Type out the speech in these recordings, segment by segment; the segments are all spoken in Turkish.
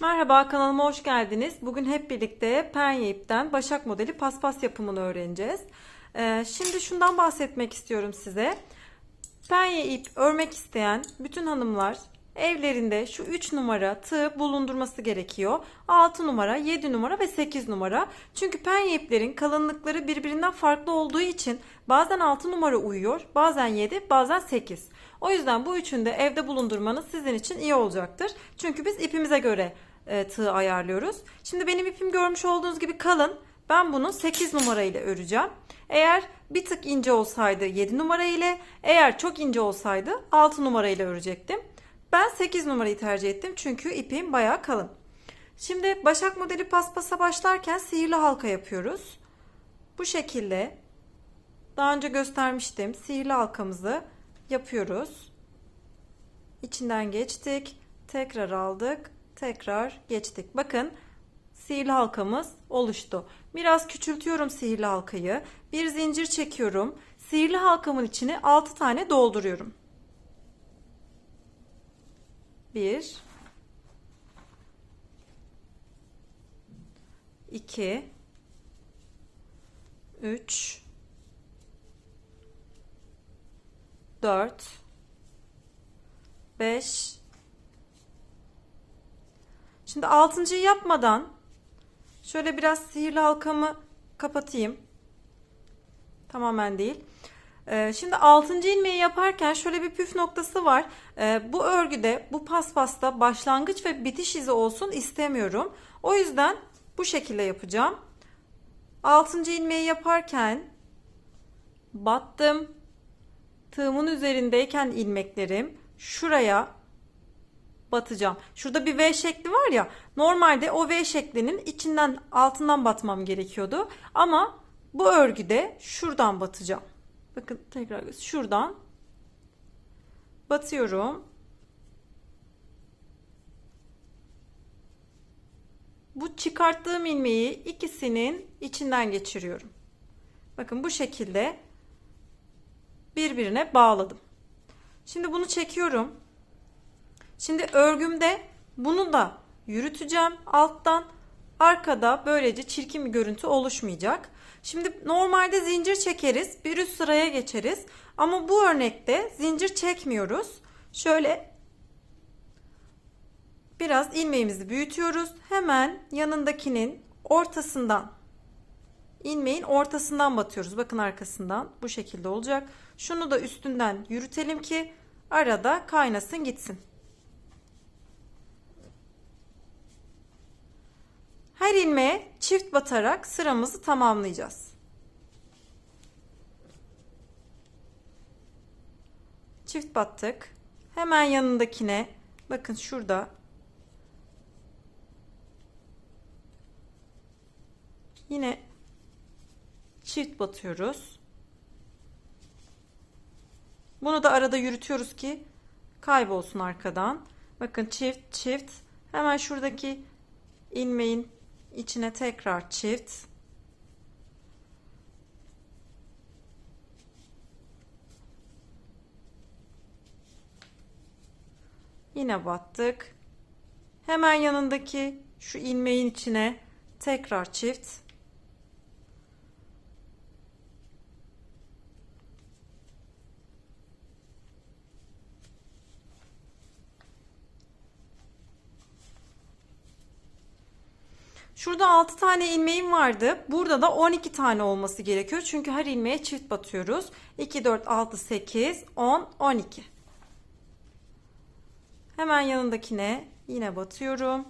Merhaba kanalıma hoş geldiniz. Bugün hep birlikte penye ipten başak modeli paspas yapımını öğreneceğiz. Ee, şimdi şundan bahsetmek istiyorum size. Penye ip örmek isteyen bütün hanımlar evlerinde şu 3 numara tığ bulundurması gerekiyor. 6 numara, 7 numara ve 8 numara. Çünkü penye iplerin kalınlıkları birbirinden farklı olduğu için bazen 6 numara uyuyor, bazen 7, bazen 8. O yüzden bu üçünü de evde bulundurmanız sizin için iyi olacaktır. Çünkü biz ipimize göre e, tığ ayarlıyoruz. Şimdi benim ipim görmüş olduğunuz gibi kalın. Ben bunu 8 numara ile öreceğim. Eğer bir tık ince olsaydı 7 numara ile, eğer çok ince olsaydı 6 numara ile örecektim. Ben 8 numarayı tercih ettim çünkü ipim bayağı kalın. Şimdi başak modeli paspasa başlarken sihirli halka yapıyoruz. Bu şekilde daha önce göstermiştim. Sihirli halkamızı yapıyoruz. İçinden geçtik. Tekrar aldık. Tekrar geçtik. Bakın sihirli halkamız oluştu. Biraz küçültüyorum sihirli halkayı. Bir zincir çekiyorum. Sihirli halkamın içine 6 tane dolduruyorum. 1 2 3 4 5 Şimdi altıncıyı yapmadan şöyle biraz sihirli halkamı kapatayım. Tamamen değil. Ee, Şimdi 6. ilmeği yaparken şöyle bir püf noktası var. Ee, Bu örgüde, bu paspasta başlangıç ve bitiş izi olsun istemiyorum. O yüzden bu şekilde yapacağım. 6. ilmeği yaparken battım. Tığımın üzerindeyken ilmeklerim şuraya batacağım. Şurada bir V şekli var ya. Normalde o V şeklinin içinden altından batmam gerekiyordu. Ama bu örgüde şuradan batacağım. Bakın tekrar şuradan batıyorum. Bu çıkarttığım ilmeği ikisinin içinden geçiriyorum. Bakın bu şekilde birbirine bağladım. Şimdi bunu çekiyorum. Şimdi örgümde bunu da yürüteceğim alttan. Arkada böylece çirkin bir görüntü oluşmayacak. Şimdi normalde zincir çekeriz, bir üst sıraya geçeriz. Ama bu örnekte zincir çekmiyoruz. Şöyle biraz ilmeğimizi büyütüyoruz. Hemen yanındakinin ortasından ilmeğin ortasından batıyoruz. Bakın arkasından bu şekilde olacak. Şunu da üstünden yürütelim ki arada kaynasın gitsin. Her ilmeğe çift batarak sıramızı tamamlayacağız. Çift battık. Hemen yanındakine bakın şurada yine çift batıyoruz. Bunu da arada yürütüyoruz ki kaybolsun arkadan. Bakın çift çift hemen şuradaki ilmeğin içine tekrar çift. Yine battık. Hemen yanındaki şu ilmeğin içine tekrar çift Şurada 6 tane ilmeğim vardı. Burada da 12 tane olması gerekiyor. Çünkü her ilmeğe çift batıyoruz. 2, 4, 6, 8, 10, 12. Hemen yanındakine yine batıyorum.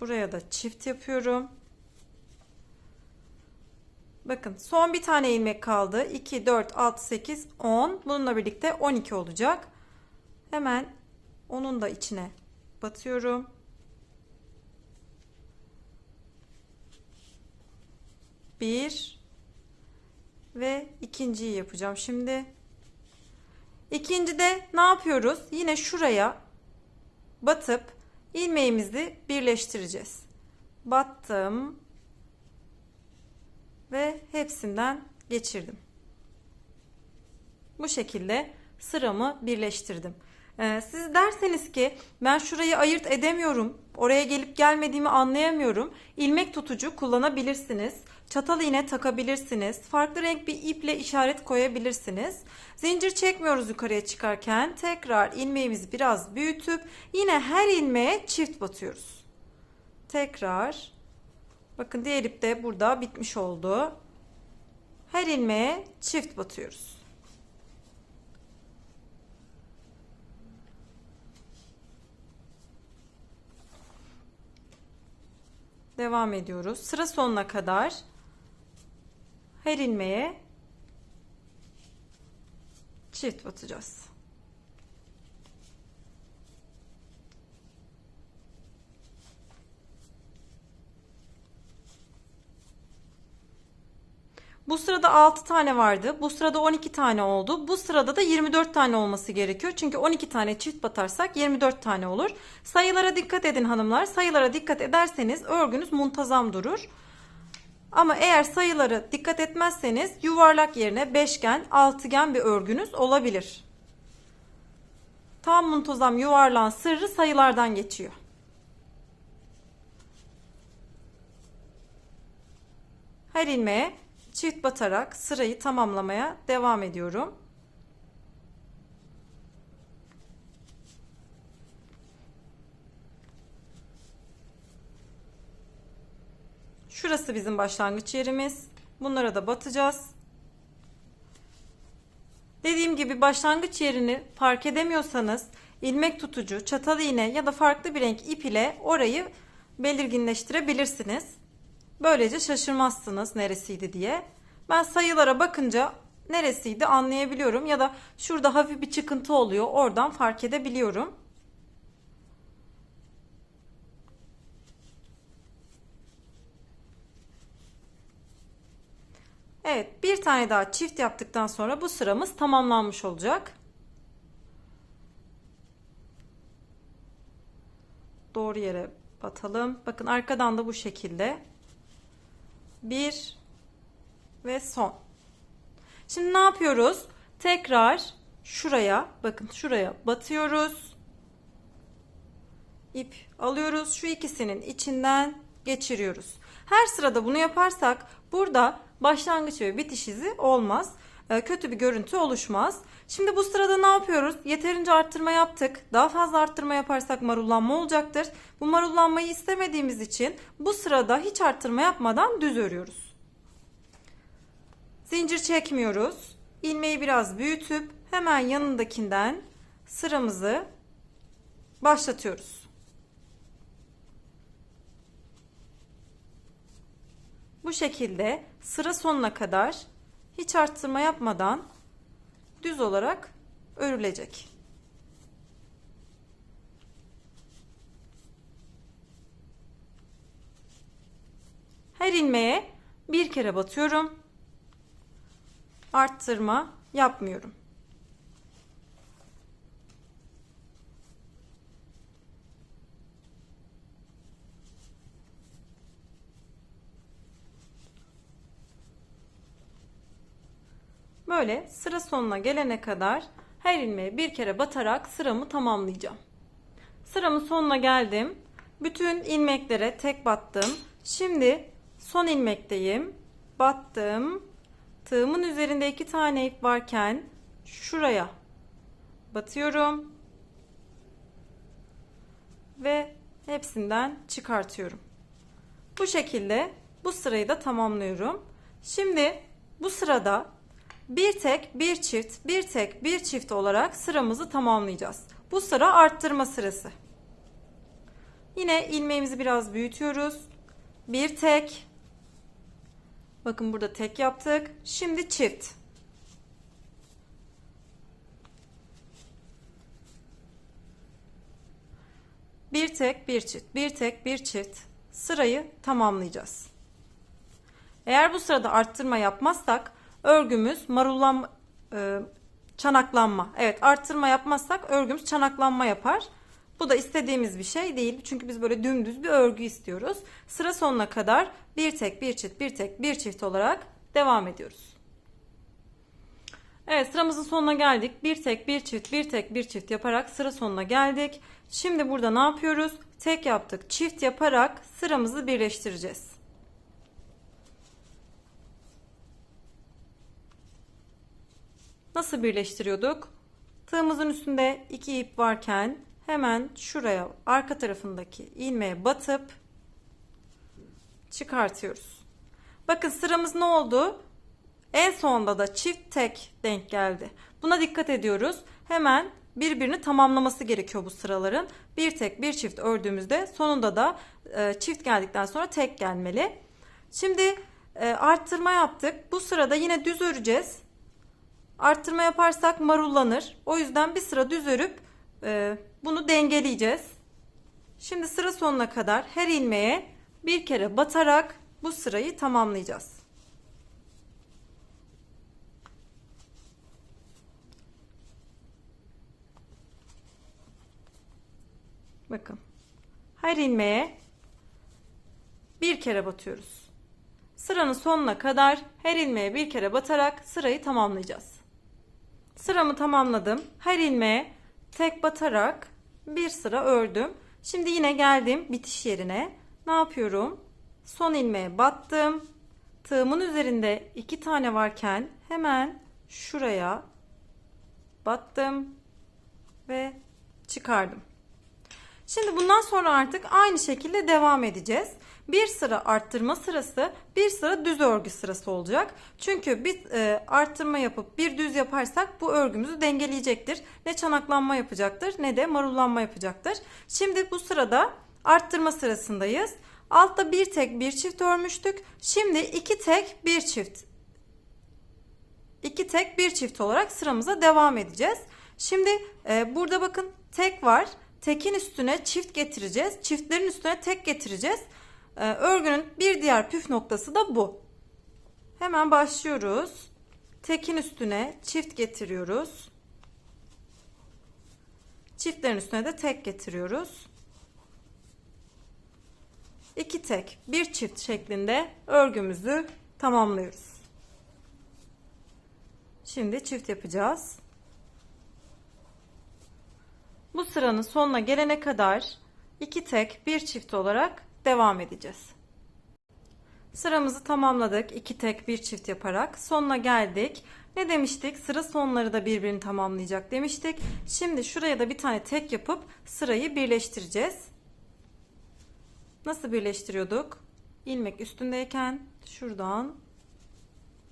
Buraya da çift yapıyorum. Bakın son bir tane ilmek kaldı. 2, 4, 6, 8, 10. Bununla birlikte 12 olacak. Hemen onun da içine batıyorum. Bir ve ikinciyi yapacağım. Şimdi ikincide ne yapıyoruz? Yine şuraya batıp ilmeğimizi birleştireceğiz. Battım ve hepsinden geçirdim. Bu şekilde sıramı birleştirdim. Ee, siz derseniz ki ben şurayı ayırt edemiyorum, oraya gelip gelmediğimi anlayamıyorum. İlmek tutucu kullanabilirsiniz. Çatal iğne takabilirsiniz. Farklı renk bir iple işaret koyabilirsiniz. Zincir çekmiyoruz yukarıya çıkarken. Tekrar ilmeğimizi biraz büyütüp yine her ilmeğe çift batıyoruz. Tekrar. Bakın diğer ip de burada bitmiş oldu. Her ilmeğe çift batıyoruz. Devam ediyoruz. Sıra sonuna kadar her ilmeğe çift batacağız. Bu sırada 6 tane vardı. Bu sırada 12 tane oldu. Bu sırada da 24 tane olması gerekiyor. Çünkü 12 tane çift batarsak 24 tane olur. Sayılara dikkat edin hanımlar. Sayılara dikkat ederseniz örgünüz muntazam durur. Ama eğer sayıları dikkat etmezseniz yuvarlak yerine beşgen, altıgen bir örgünüz olabilir. Tam muntazam yuvarlağın sırrı sayılardan geçiyor. Her ilmeğe çift batarak sırayı tamamlamaya devam ediyorum. Şurası bizim başlangıç yerimiz. Bunlara da batacağız. Dediğim gibi başlangıç yerini fark edemiyorsanız ilmek tutucu, çatal iğne ya da farklı bir renk ip ile orayı belirginleştirebilirsiniz. Böylece şaşırmazsınız neresiydi diye. Ben sayılara bakınca neresiydi anlayabiliyorum ya da şurada hafif bir çıkıntı oluyor oradan fark edebiliyorum. Evet bir tane daha çift yaptıktan sonra bu sıramız tamamlanmış olacak. Doğru yere batalım. Bakın arkadan da bu şekilde. Bir ve son. Şimdi ne yapıyoruz? Tekrar şuraya bakın şuraya batıyoruz. İp alıyoruz. Şu ikisinin içinden geçiriyoruz. Her sırada bunu yaparsak burada başlangıç ve bitiş izi olmaz. Ee, kötü bir görüntü oluşmaz. Şimdi bu sırada ne yapıyoruz? Yeterince arttırma yaptık. Daha fazla arttırma yaparsak marullanma olacaktır. Bu marullanmayı istemediğimiz için bu sırada hiç arttırma yapmadan düz örüyoruz. Zincir çekmiyoruz. İlmeği biraz büyütüp hemen yanındakinden sıramızı başlatıyoruz. Bu şekilde sıra sonuna kadar hiç arttırma yapmadan düz olarak örülecek. Her ilmeğe bir kere batıyorum. Arttırma yapmıyorum. Böyle sıra sonuna gelene kadar her ilmeğe bir kere batarak sıramı tamamlayacağım. Sıramın sonuna geldim. Bütün ilmeklere tek battım. Şimdi son ilmekteyim. Battım. Tığımın üzerinde iki tane ip varken şuraya batıyorum. Ve hepsinden çıkartıyorum. Bu şekilde bu sırayı da tamamlıyorum. Şimdi bu sırada bir tek, bir çift, bir tek, bir çift olarak sıramızı tamamlayacağız. Bu sıra arttırma sırası. Yine ilmeğimizi biraz büyütüyoruz. Bir tek. Bakın burada tek yaptık. Şimdi çift. Bir tek, bir çift, bir tek, bir çift sırayı tamamlayacağız. Eğer bu sırada arttırma yapmazsak örgümüz marullan e, çanaklanma. Evet arttırma yapmazsak örgümüz çanaklanma yapar. Bu da istediğimiz bir şey değil. Çünkü biz böyle dümdüz bir örgü istiyoruz. Sıra sonuna kadar bir tek bir çift bir tek bir çift olarak devam ediyoruz. Evet sıramızın sonuna geldik. Bir tek bir çift bir tek bir çift yaparak sıra sonuna geldik. Şimdi burada ne yapıyoruz? Tek yaptık. Çift yaparak sıramızı birleştireceğiz. Nasıl birleştiriyorduk? Tığımızın üstünde iki ip varken hemen şuraya arka tarafındaki ilmeğe batıp çıkartıyoruz. Bakın sıramız ne oldu? En sonda da çift tek denk geldi. Buna dikkat ediyoruz. Hemen birbirini tamamlaması gerekiyor bu sıraların. Bir tek bir çift ördüğümüzde sonunda da e, çift geldikten sonra tek gelmeli. Şimdi e, arttırma yaptık. Bu sırada yine düz öreceğiz. Arttırma yaparsak marullanır. O yüzden bir sıra düz örüp e, bunu dengeleyeceğiz. Şimdi sıra sonuna kadar her ilmeğe bir kere batarak bu sırayı tamamlayacağız. Bakın. Her ilmeğe bir kere batıyoruz. Sıranın sonuna kadar her ilmeğe bir kere batarak sırayı tamamlayacağız. Sıramı tamamladım. Her ilmeğe tek batarak bir sıra ördüm. Şimdi yine geldim bitiş yerine. Ne yapıyorum? Son ilmeğe battım. Tığımın üzerinde iki tane varken hemen şuraya battım ve çıkardım. Şimdi bundan sonra artık aynı şekilde devam edeceğiz. Bir sıra arttırma sırası, bir sıra düz örgü sırası olacak. Çünkü bir e, arttırma yapıp bir düz yaparsak bu örgümüzü dengeleyecektir. Ne çanaklanma yapacaktır ne de marullanma yapacaktır. Şimdi bu sırada arttırma sırasındayız. Altta bir tek bir çift örmüştük. Şimdi iki tek bir çift. İki tek bir çift olarak sıramıza devam edeceğiz. Şimdi e, burada bakın tek var. Tekin üstüne çift getireceğiz. Çiftlerin üstüne tek getireceğiz. Ee, örgünün bir diğer püf noktası da bu. Hemen başlıyoruz. Tekin üstüne çift getiriyoruz. Çiftlerin üstüne de tek getiriyoruz. İki tek, bir çift şeklinde örgümüzü tamamlıyoruz. Şimdi çift yapacağız. Bu sıranın sonuna gelene kadar iki tek, bir çift olarak devam edeceğiz. Sıramızı tamamladık. iki tek bir çift yaparak sonuna geldik. Ne demiştik? Sıra sonları da birbirini tamamlayacak demiştik. Şimdi şuraya da bir tane tek yapıp sırayı birleştireceğiz. Nasıl birleştiriyorduk? İlmek üstündeyken şuradan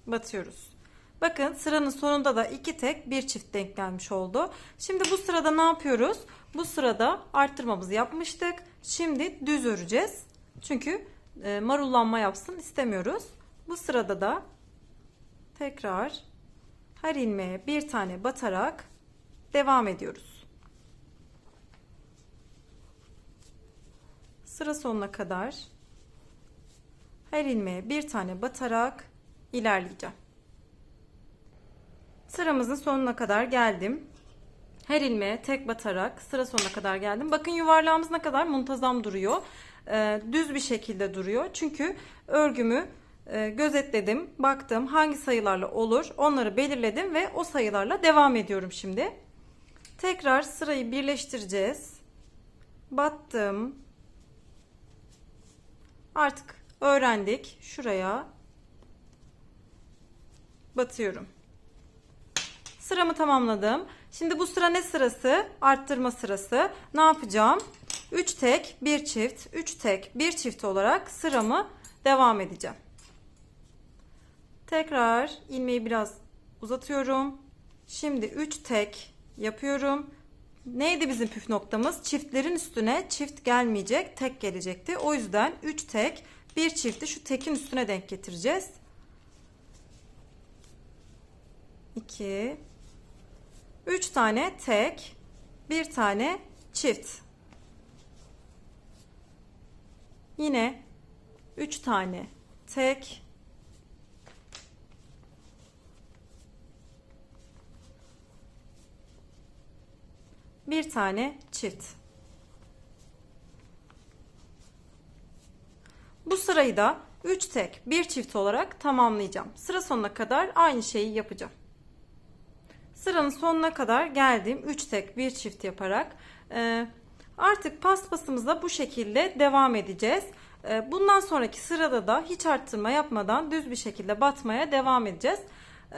batıyoruz. Bakın sıranın sonunda da iki tek bir çift denk gelmiş oldu. Şimdi bu sırada ne yapıyoruz? Bu sırada arttırmamızı yapmıştık. Şimdi düz öreceğiz. Çünkü e, marullanma yapsın istemiyoruz. Bu sırada da tekrar her ilmeğe bir tane batarak devam ediyoruz. Sıra sonuna kadar her ilmeğe bir tane batarak ilerleyeceğim. Sıramızın sonuna kadar geldim. Her ilmeğe tek batarak sıra sonuna kadar geldim. Bakın yuvarlağımız ne kadar muntazam duruyor. Ee, düz bir şekilde duruyor. Çünkü örgümü e, gözetledim. Baktım hangi sayılarla olur. Onları belirledim ve o sayılarla devam ediyorum şimdi. Tekrar sırayı birleştireceğiz. Battım. Artık öğrendik. Şuraya batıyorum. Sıramı tamamladım. Şimdi bu sıra ne sırası? Arttırma sırası. Ne yapacağım? 3 tek, 1 çift, 3 tek, 1 çift olarak sıramı devam edeceğim. Tekrar ilmeği biraz uzatıyorum. Şimdi 3 tek yapıyorum. Neydi bizim püf noktamız? Çiftlerin üstüne çift gelmeyecek, tek gelecekti. O yüzden 3 tek, 1 çifti şu tekin üstüne denk getireceğiz. 2 3 tane tek, bir tane çift. Yine 3 tane tek, bir tane çift. Bu sırayı da 3 tek, bir çift olarak tamamlayacağım. Sıra sonuna kadar aynı şeyi yapacağım. Sıranın sonuna kadar geldim. 3 tek bir çift yaparak. Ee, artık paspasımıza bu şekilde devam edeceğiz. Ee, bundan sonraki sırada da hiç arttırma yapmadan düz bir şekilde batmaya devam edeceğiz.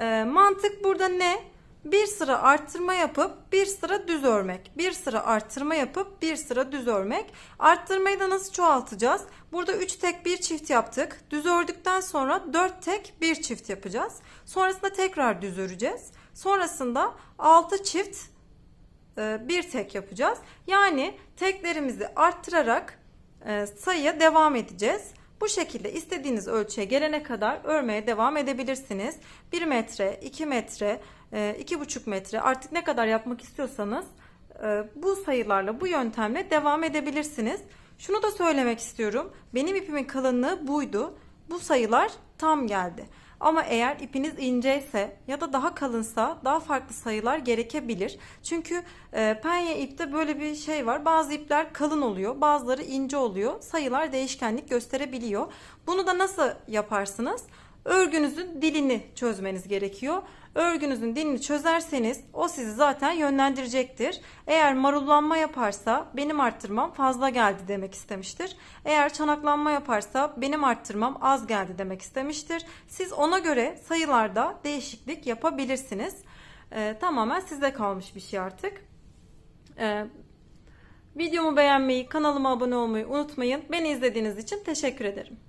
Ee, mantık burada ne? Bir sıra arttırma yapıp bir sıra düz örmek. Bir sıra arttırma yapıp bir sıra düz örmek. Arttırmayı da nasıl çoğaltacağız? Burada 3 tek bir çift yaptık. Düz ördükten sonra 4 tek bir çift yapacağız. Sonrasında tekrar düz öreceğiz. Sonrasında 6 çift e, bir tek yapacağız. Yani teklerimizi arttırarak e, sayıya devam edeceğiz. Bu şekilde istediğiniz ölçüye gelene kadar örmeye devam edebilirsiniz. 1 metre, 2 metre, e, 2,5 metre artık ne kadar yapmak istiyorsanız e, bu sayılarla bu yöntemle devam edebilirsiniz. Şunu da söylemek istiyorum. Benim ipimin kalınlığı buydu. Bu sayılar tam geldi. Ama eğer ipiniz inceyse ya da daha kalınsa daha farklı sayılar gerekebilir. Çünkü e, penye ipte böyle bir şey var. Bazı ipler kalın oluyor, bazıları ince oluyor. Sayılar değişkenlik gösterebiliyor. Bunu da nasıl yaparsınız? Örgünüzün dilini çözmeniz gerekiyor. Örgünüzün dilini çözerseniz o sizi zaten yönlendirecektir. Eğer marullanma yaparsa benim arttırmam fazla geldi demek istemiştir. Eğer çanaklanma yaparsa benim arttırmam az geldi demek istemiştir. Siz ona göre sayılarda değişiklik yapabilirsiniz. Ee, tamamen size kalmış bir şey artık. Ee, videomu beğenmeyi, kanalıma abone olmayı unutmayın. Beni izlediğiniz için teşekkür ederim.